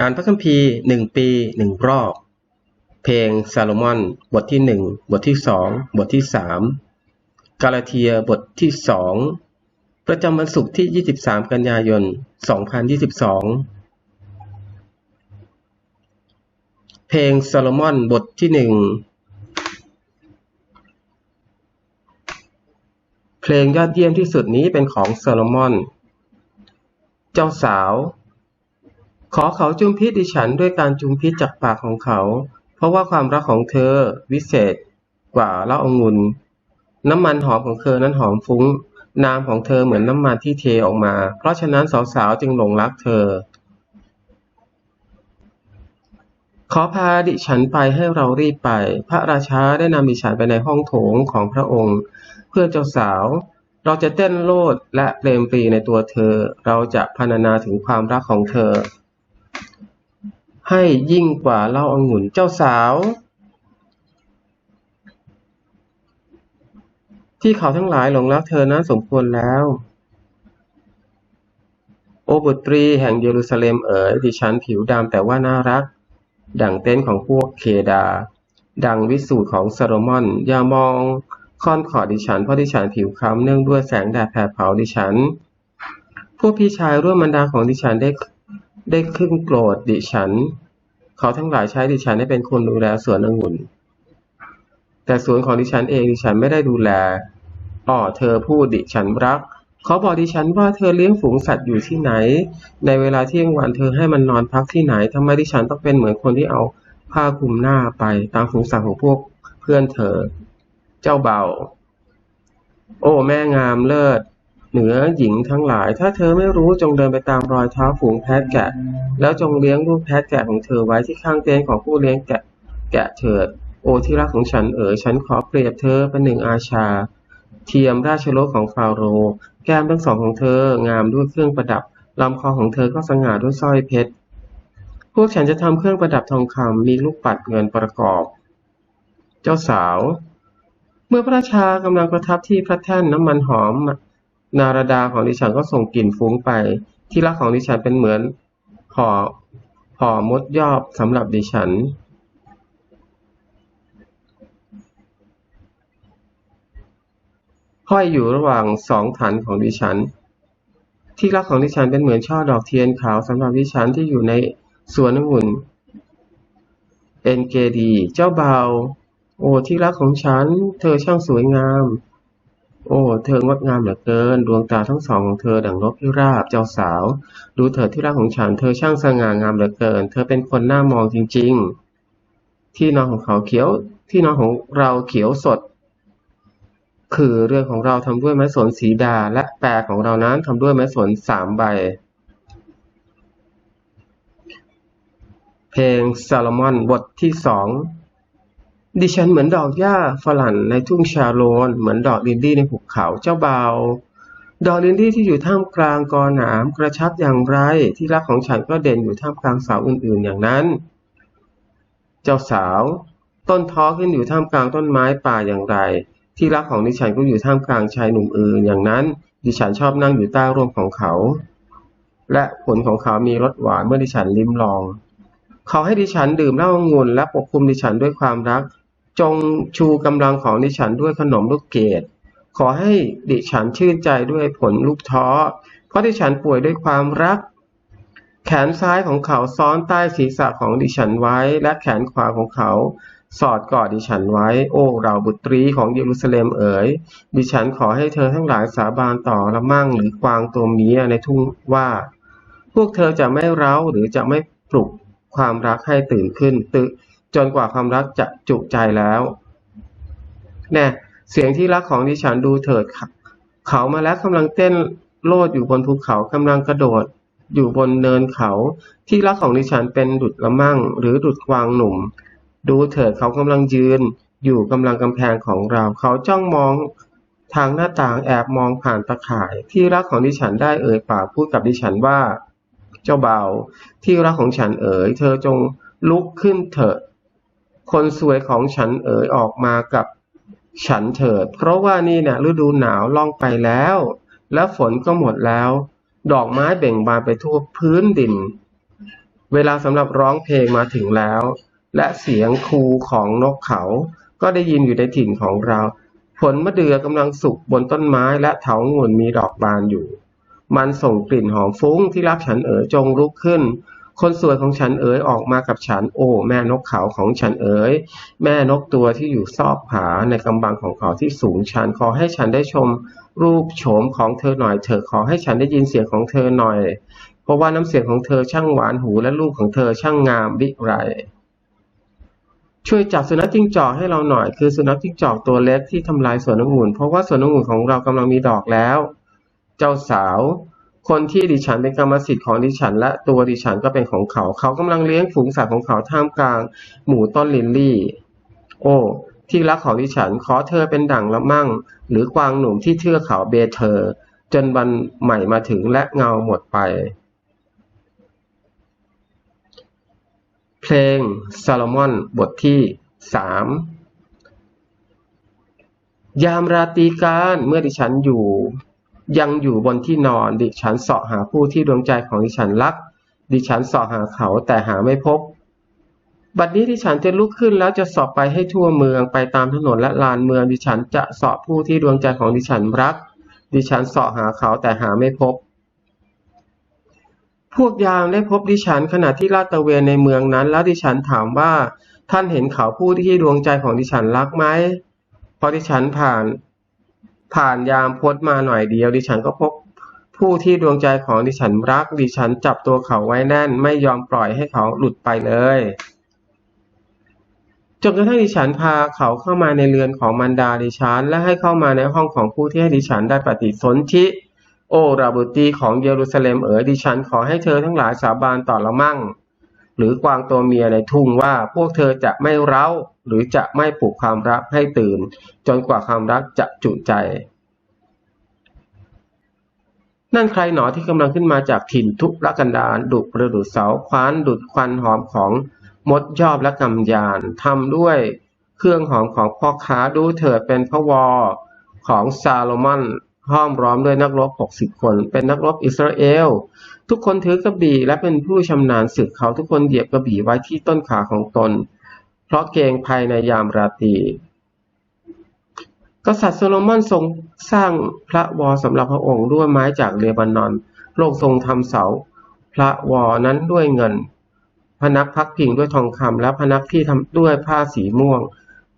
อ่านพระคัมภีร์หนึ่งปีหนึ่งรอบ เพลงซาโลมอนบทที่หนึ่งบทที่สองบทที่สามกาลาเทียบทที่สองประจำวันศุกร์ที่ 23 กันยายน 2022 เพลงซาโลมอนบทที่หนึ่งเพลงยอดเยี่ยมที่สุดนี้เป็นของซาโลมอน เจ้าสาว ขอเขาจุมพิษดิฉันด้วยการจุมพิษจากปากของเขา เพราะว่าความรักของเธอวิเศษกว่าเล้าองุ่นน้ำมันหอมของเธอนั้นหอมฟุ้ง นามของเธอเหมือนน้ำมันที่เทออกมา เพราะฉะนั้นสาวๆจึงหลงรักเธอ ขอพาดิฉันไปให้เรารีบไป พระราชาได้นำดิฉันไปในห้องโถงของพระองค์ เพื่อเจ้าสาว เราจะเต้นโลดและเปลมปรีในตัวเธอ เราจะพรรณนาถึงความรักของเธอ ให้ยิ่งกว่าเหล้าองุ่นเจ้าสาว ที่เขาทั้งหลายหลงรักเธอนั้นสมควรแล้ว โอบุตรีแห่งเยรูซาเล็มเอ๋ยดิฉันผิวดำแต่ว่าน่ารัก ดังเต้นของพวกเคดา ดังวิสูตรของซาโลมอน อย่ามองค่อนขอดิฉันเพราะดิฉันผิวคล้ำเนื่องด้วยแสงแดดแผดเผาดิฉัน พวกพี่ชายร่วมบรรดาของดิฉันได้ ได้ขึ้นโกรธดิฉัน เขาทั้งหลายใช้ดิฉันให้เป็นคนดูแลสวนองุ่น แต่สวนของดิฉันเองดิฉันไม่ได้ดูแลอ๋อเธอพูดดิฉันรัก เขาบอกดิฉันว่าเธอเลี้ยงฝูงสัตว์อยู่ที่ไหน ในเวลาเที่ยงวันเธอให้มันนอนพักที่ไหนทำไมดิฉันต้องเป็นเหมือนคนที่เอาผ้าคลุมหน้าไปตามฝูงสัตว์ของพวกเพื่อนเธอ เจ้าเบา โอ้แม่งามเลิศ เหนือหญิงทั้งหลาย ถ้าเธอไม่รู้จงเดินไปตามรอยเท้าฝูงแพะแกะ แล้วจงเลี้ยงลูกแพะแกะของเธอไว้ที่ข้างเต็นท์ของผู้เลี้ยงแกะแกะเถิด โอที่รักของฉันเอ๋ยฉันขอเปรียบเธอเป็นหนึ่งอาชา เทียมราชรถของฟาโร แก้มทั้งสองของเธองามด้วยเครื่องประดับลำคอของเธอก็สง่าด้วยสร้อยเพชร พวกฉันจะทำเครื่องประดับทองคำมีลูกปัดเงินประกอบ เจ้าสาว เมื่อพระราชากำลังประทับที่พระแท่นน้ำมันหอม นารดาของดิฉันก็ส่งกลิ่นฟุ้งไป ที่รักของดิฉันเป็นเหมือนห่อห่อมดยอบสำหรับดิฉันห้อยอยู่ระหว่างสองฐานของดิฉัน ที่รักของดิฉันเป็นเหมือนช่อดอกเทียนขาวสำหรับดิฉันที่อยู่ในสวนองุ่นเอ็นเกดี เจ้าเบา โอ้ที่รักของฉัน เธอช่างสวยงาม โอ้ เธองดงามเหลือเกิน ดวงตาทั้งสองของเธอดั่งนกพิราบ เจ้าสาว ดูเถิดที่รักของฉัน เธอช่างสง่างามเหลือเกิน เธอเป็นคนน่ามองจริง ๆ ที่นอนของเขาเขียว ที่นอนของเราเขียวสด คือเรื่อนของเราทำด้วยไม้สนสีดา และแปรของเรานั้นทำด้วยไม้สนสามใบ เพลงซาลมอนบทที่สอง ดิฉันเหมือนดอกหญ้าฝรั่งในทุ่งชาโลน เหมือนดอกลินดี้ในหุบเขาเจ้าเบา ดอกลินดี้ที่อยู่ท่ามกลางกอหนามกระชับอย่างไร ที่รักของฉันก็เด่นอยู่ท่ามกลางสาวอื่นๆอย่างนั้น เจ้าสาว ต้นท้อขึ้นอยู่ท่ามกลางต้นไม้ป่าอย่างไร ที่รักของดิฉันก็อยู่ท่ามกลางชายหนุ่มอื่นอย่างนั้น ดิฉันชอบนั่งอยู่ใต้ร่มของเขา และผลของเขามีรสหวานเมื่อดิฉันลิ้มลอง เขาให้ดิฉันดื่มเหล้างุ่นและปกคลุมดิฉันด้วยความรัก จงชูกำลังของดิฉันด้วยขนมลูกเกด ขอให้ดิฉันชื่นใจด้วยผลลูกท้อ เพราะดิฉันป่วยด้วยความรัก แขนซ้ายของเขาซ้อนใต้ศีรษะของดิฉันไว้ และแขนขวาของเขา สอดกอดดิฉันไว้ โอ้เราบุตรีของเยรูซาเล็มเอ๋ย ดิฉันขอให้เธอทั้งหลายสาบานต่อละมั่งหรือกวางตัวเมียในทุ่งว่า พวกเธอจะไม่เร้าหรือจะไม่ปลุกความรักให้ตื่นขึ้นตึ จนกว่าความรักจะจุใจแล้วแน่เสียงที่รักของดิฉันดูเถิดเขามาแล้วกำลังเต้นโลดอยู่บนภูเขากำลังกระโดดอยู่บนเนินเขา ที่รักของดิฉันเป็นดุดละมั่ง หรือดุดกวางหนุ่ม ดูเถิดเขากำลังยืน อยู่กำลังกำแพงของเรา เขาจ้องมองทางหน้าต่างแอบมองผ่านตะข่าย ที่รักของดิฉันได้เอ่ยปากพูดกับดิฉันว่า เจ้าเบาที่รักของฉันเอ๋ยเธอจงลุกขึ้นเถิด คนสวยของฉันเอ๋ยออกมากับฉันเถิด เพราะว่านี่เนี่ยฤดูหนาวล่องไปแล้ว และฝนก็หมดแล้ว ดอกไม้เบ่งบานไปทั่วพื้นดิน เวลาสำหรับร้องเพลงมาถึงแล้ว และเสียงคูของนกเขา ก็ได้ยินอยู่ในถิ่นของเรา ผลมะเดื่อกำลังสุกบนต้นไม้และเถางุ่นมีดอกบานอยู่ มันส่งกลิ่นหอมฟุ้งที่รักฉันเอ๋ยจงลุกขึ้น คนสวยของฉันเอ๋ยออกมากับฉัน โอ้ แม่นกเขาของฉันเอ๋ยแม่นกตัวที่อยู่ซอกผาในกำบังของเขาที่สูงชันขอให้ฉันได้ชมรูปโฉมของเธอหน่อยเถอะขอให้ฉันได้ยินเสียงของเธอหน่อย เพราะว่าน้ำเสียงของเธอช่างหวานหูและลูกของเธอช่างงามบิไรช่วยจับสุนัขจิ้งจอกให้เราหน่อย คือสุนัขจิ้งจอกตัวเล็กที่ทำลายสวนองุ่นเพราะว่าสวนองุ่นของเรากำลังมีดอกแล้ว เจ้าสาว คนที่ดิฉันเป็นกรรมสิทธิ์ของดิฉัน และตัวดิฉันก็เป็นของเขา เขากำลังเลี้ยงฝูงสัตว์ของเขาท่ามกลางหมู่ต้นลิลลี่ โอ้ที่รักของดิฉันขอเธอเป็นดั่งละมั่ง หรือกวางหนุ่มที่เทือกเขาเบเธอ จนวันใหม่มาถึงและเงาหมดไป เพลงซาโลมอนบทที่สามยามราตรีการเมื่อดิฉันอยู่ ยังอยู่บนที่นอน ดิฉันเสาะหาผู้ที่ดวงใจของดิฉันรัก ดิฉันเสาะหาเขาแต่หาไม่พบ บัดนี้ดิฉันจะลุกขึ้นแล้วจะสอบไปให้ทั่วเมืองไปตามถนนและลานเมือง ดิฉันจะเสาะผู้ที่ดวงใจของดิฉันรัก ดิฉันเสาะหาเขาแต่หาไม่พบ พวกยามได้พบดิฉันขณะที่ลาดตระเวนในเมืองนั้น แล้วดิฉันถามว่าท่านเห็นเขาผู้ที่ดวงใจของดิฉันรักไหมพอดิฉันผ่าน ผ่านยามพดมาหน่อยเดียว ดิฉันก็พบผู้ที่ดวงใจของดิฉันรัก ดิฉันจับตัวเขาไว้แน่น ไม่ยอมปล่อยให้เขาหลุดไปเลยจนกระทั่งดิฉันพาเขาเข้ามาในเรือนของมารดาดิฉัน และให้เข้ามาในห้องของผู้ที่ให้ดิฉันได้ปฏิสนธิโอราบุตีของเยรูซาเล็มเอ๋ยดิฉันขอให้เธอทั้งหลายสาบานต่อละมั่ง หรือกวางตัวเมียในทุ่งว่าพวกเธอจะไม่เร้า หรือจะไม่ปลุกความรักให้ตื่น จนกว่าความรักจะจุใจ นั่นใครหนอที่กำลังขึ้นมาจากถิ่นทุรกันดารดุประดุดเสาคว้านดุดควันหอมของมดยอบและกำยานทำด้วยเครื่องหอมของพ่อค้าดูเถิดเป็นพระวอของซาโลมอน ห้อมร้อมด้วยนักรบหกสิบคน เป็นนักรบอิสราเอล ทุกคนถือกระบี่และเป็นผู้ชำนาญศึกเขาทุกคนเหยียบกระบี่ไว้ที่ต้นขาของตน เพราะเกรงภัยในยามราตรีกษัตริย์โซโลมอนทรงสร้างพระวอสำหรับพระองค์ด้วยไม้จากเลบานอนพระองค์ทรงทำเสา พระวอนั้นด้วยเงิน พนักพักพิงด้วยทองคำและพนักที่ทำด้วยผ้าสีม่วง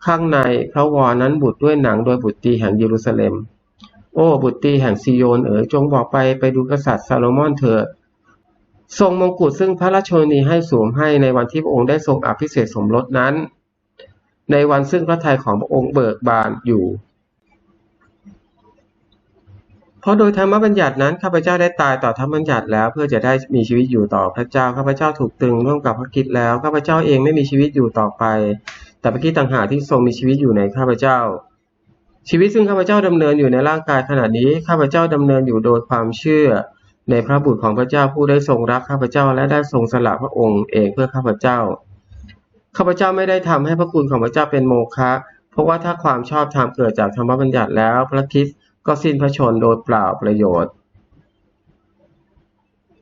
ข้างในพระวรนั้นบุตรด้วยหนังโดยบุตรีแห่งเยรูซาเล็ม โอ้บุตรีแห่งซีโยนเอ๋ยจงบอกไปไปดูกษัตริย์ซาโลมอนเถิดทรงมงกุฎซึ่งพระราชนีให้สวมให้ในวันที่พระองค์ได้ทรงอภิเษกสมรสนั้น ในวันซึ่งพระทัยของพระองค์เบิกบานอยู่ เพราะโดยธรรมบัญญัตินั้นข้าพเจ้าได้ตายต่อธรรมบัญญัติแล้วเพื่อจะได้มีชีวิตอยู่ต่อพระเจ้าข้าพเจ้าถูกตึงร่วมกับพระคิดแล้วข้าพเจ้าเองไม่มีชีวิตอยู่ต่อไป แต่พระคิดต่างหากที่ทรงมีชีวิตอยู่ในข้าพเจ้า ชีวิตซึ่งข้าพเจ้าดำเนินอยู่ในร่างกายขณะนี้ข้าพเจ้าดำเนินอยู่โดยความเชื่อ ในพระบุตรของพระเจ้าผู้ได้ทรงรักข้าพเจ้าและได้ทรงสละพระองค์เองเพื่อข้าพเจ้าข้าพเจ้าไม่ได้ทำให้พระคุณของพระเจ้าเป็นโมฆะเพราะว่าถ้าความชอบธรรมเกิดจากธรรมบัญญัติแล้ว พระคิดก็สิ้นพระชนโดยเปล่าประโยชน์